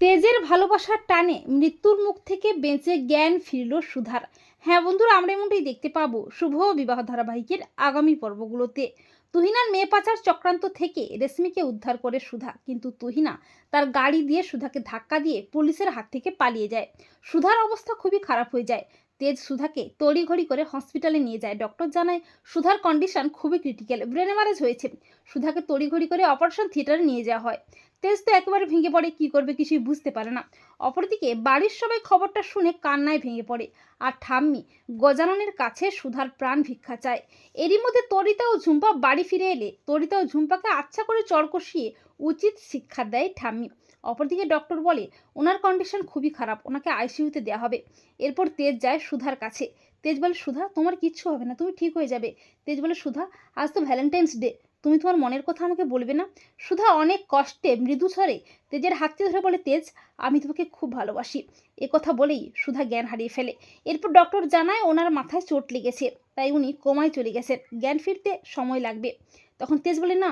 তেজের ভালোবাসার টানে মৃত্যুর মুখ থেকে বেঁচে জ্ঞান ফিরল সুধার। হ্যাঁ বন্ধুরা, আমরা এমনটাই দেখতে পাবো শুভ বিবাহ ধারাবাহিকের আগামী পর্বগুলোতে। তুহিনার মেয়ে পাচার চক্রান্ত থেকে রেশমিকে উদ্ধার করে সুধা, কিন্তু তুহিনা তার গাড়ি দিয়ে সুধাকে ধাক্কা দিয়ে পুলিশের হাত থেকে পালিয়ে যায়। সুধার অবস্থা খুবই খারাপ হয়ে যায়। তেজ সুধাকে তড়িঘড়ি করে হসপিটালে নিয়ে যায়। ডক্টর জানায়, সুধার কন্ডিশন খুবই ক্রিটিক্যাল ব্রেন ম্যারেজ হয়েছে। সুধাকে তড়িঘড়ি করে অপারেশন থিয়েটারে নিয়ে যাওয়া হয়। তেজ তো একেবারে ভেঙে পড়ে, কি করবে কিছুই বুঝতে পারে না। অপরদিকে বাড়ির সবাই খবরটা শুনে কান্নায় ভেঙে পড়ে। আর ঠাম্মি, গজাননের কাছে সুধার প্রাণ ভিক্ষা চায়। এরই মধ্যে তরিতা ও ঝুম্পা বাড়ি ফিরে এলে, তরিতা ও ঝুম্পাকে আচ্ছা করে চর কষিয়ে উচিত শিক্ষা দেয় ঠাম্মি। অপরদিকে ডক্টর বলে, ওনার কন্ডিশন খুবই খারাপ, ওনাকে আইসিইউতে দেওয়া হবে। এরপর তেজ যায় সুধার কাছে। তেজ বলে, সুধা, তোমার কিচ্ছু হবে না, তুমি ঠিক হয়ে যাবে। তেজ বলে, সুধা, আজ তো ভ্যালেন্টাইন্স ডে তুমি তোমার মনের কথা আমাকে বলবে না? সুধা, অনেক কষ্টে মৃদু স্বরে, তেজের হাতটি ধরে বলে, তেজ, আমি তোমাকে খুব ভালোবাসি। এ কথা বলেই সুধা জ্ঞান হারিয়ে ফেলে। এরপর ডক্টর জানায়, ওনার মাথায় চোট লেগেছে, তাই উনি কোমায় চলে গেছেন। জ্ঞান ফিরতে সময় লাগবে। তখন তেজ বলে, না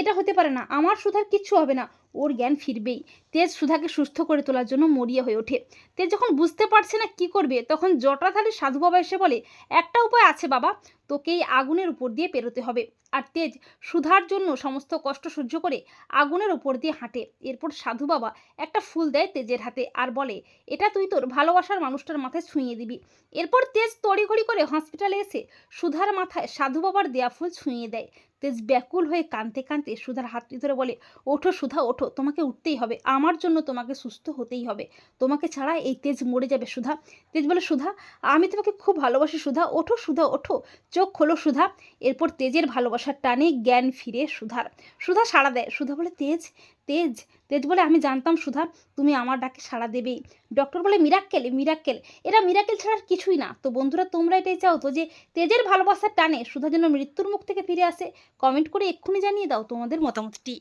এটা হতে পারে না। আমার সুধার কিচ্ছু হবে না। ওর জ্ঞান ফিরবেই। তেজ সুধাকে সুস্থ করে তোলার জন্য মরিয়া হয়ে ওঠে। তেজ যখন বুঝতে পারছে না কি করবে, তখন জটাধারী সাধু বাবা এসে বলে, একটা উপায় আছে বাবা তোকে এই আগুনের উপর দিয়ে পেরোতে হবে। আর তেজ সুধার জন্য সমস্ত কষ্ট সহ্য করে আগুনের উপর দিয়ে হাঁটে। এরপর সাধু বাবা একটা ফুল দেয় তেজের হাতে আর বলে, এটা তুই তোর ভালোবাসার মানুষটার মাথায় ছুঁয়ে দিবি। এরপর তেজ তড়িঘড়ি করে হসপিটালে এসে সুধার মাথায় সাধু বাবার দেয়া ফুল ছুঁয়ে দেয়। তেজ ব্যাকুল হয়ে কাঁদতে কাঁদতে সুধার হাতটি ধরে বলে, ওঠো সুধা, ওঠো, তোমাকে উঠতেই হবে। আমার জন্য তোমাকে সুস্থ হতেই হবে। তোমাকে ছাড়া এই তেজ মরে যাবে সুধা। তেজ বলে, সুধা, আমি তোমাকে খুব ভালোবাসি সুধা। ওঠো সুধা, ওঠো। চোখ খোলো সুধা। এরপর তেজের ভালোবাসার টানে জ্ঞান ফিরে সুধার। সুধা সাড়া দেয়। সুধা বলে, তেজ তেজ তেজ বলে আমি জানতাম সুধা, তুমি আমার ডাকে সাড়া দেবেই। ডক্টর বলে মিরাক্কেল মিরাক্কেল এরা মিরাক্কেল ছাড়া কিছুই না। তো বন্ধুরা, তোমরা এটাই চাও তো যে তেজের ভালোবাসার টানে সুধা যেন মৃত্যুর মুখ থেকে ফিরে আসে? কমেন্ট করে এক্ষুনি জানিয়ে দাও তোমাদের মতামতটি।